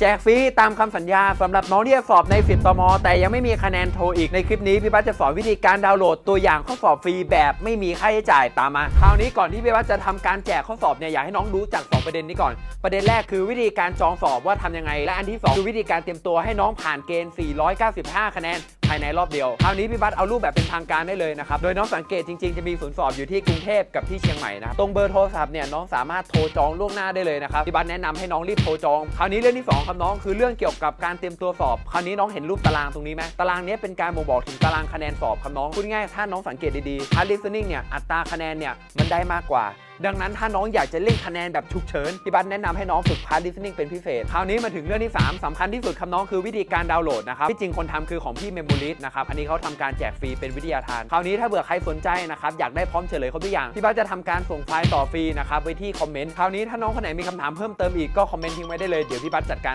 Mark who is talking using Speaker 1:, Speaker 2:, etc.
Speaker 1: แจกฟรีตามคำสัญญาสำหรับน้องที่จะสอบใน 10ตม แต่ยังไม่มีคะแนนโทอีกในคลิปนี้พี่บัสจะสอนวิธีการดาวน์โหลดตัวอย่างข้อสอบฟรีแบบไม่มีค่าใช้จ่ายตามมาคราวนี้ก่อนที่พี่บัสจะทำการแจกข้อสอบเนี่ยอยากให้น้องรู้จักสองประเด็นนี้ก่อน ประเด็นแรกคือวิธีการจองสอบว่าทำยังไง และอันที่สองคือวิธีการเตรียมตัวให้น้องผ่านเกณฑ์ 495 คะแนน ภายในรอบเดียว คราวนี้พี่บัสเอารูปแบบเป็นทางการได้เลยนะครับ โดยน้องสังเกตจริงๆ จะมีศูนย์สอบอยู่ที่กรุงเทพกับที่เชียงใหม่นะตรงเบอร์โทรศัพท์เนี่ยน้องสามารถโทรจองล่วงหน้าได้เลยนะครับพี่บัสแนะนำให้น้องรีบโทรจอง คราวนี้เรื่องที่สองครับน้องคือเรื่องเกี่ยวกับการเตรียมตัวสอบ คราวนี้น้องเห็นรูปตารางตรงนี้ไหมตารางนี้เป็นการบ่งบอกถึงตารางคะแนนสอบครับน้องพูดง่ายถ้าน้องสังเกตดีๆ hard listening เนี่ยอัตราคะแนนเนี่ยมันได้มากกว่า ดังนั้นถ้าน้องอยากจะเล่นคะแนนแบบฉุกเฉินพี่บัสแนะนำให้น้องฝึก Part Listening เป็นพิเศษ คราวนี้มาถึงเรื่องที่ 3สำคัญที่สุดครับน้องคือวิธีการดาวน์โหลดนะครับที่จริงคนทำคือของพี่ Memories นะครับอันนี้เขาทำการแจกฟรีเป็นวิทยาทาน คราวนี้ถ้าเบื่อใครสนใจนะครับอยากได้พร้อมเฉลยครบทุกอย่างพี่บัสจะทำการส่งไฟล์ต่อฟรีนะครับไว้ที่คอมเมนต์คราวนี้ถ้าน้องคนไหนมีคำถามเพิ่มเติมอีกก็คอมเมนต์ทิ้งไว้ได้เลยเดี๋ยวพี่บัสจัดการ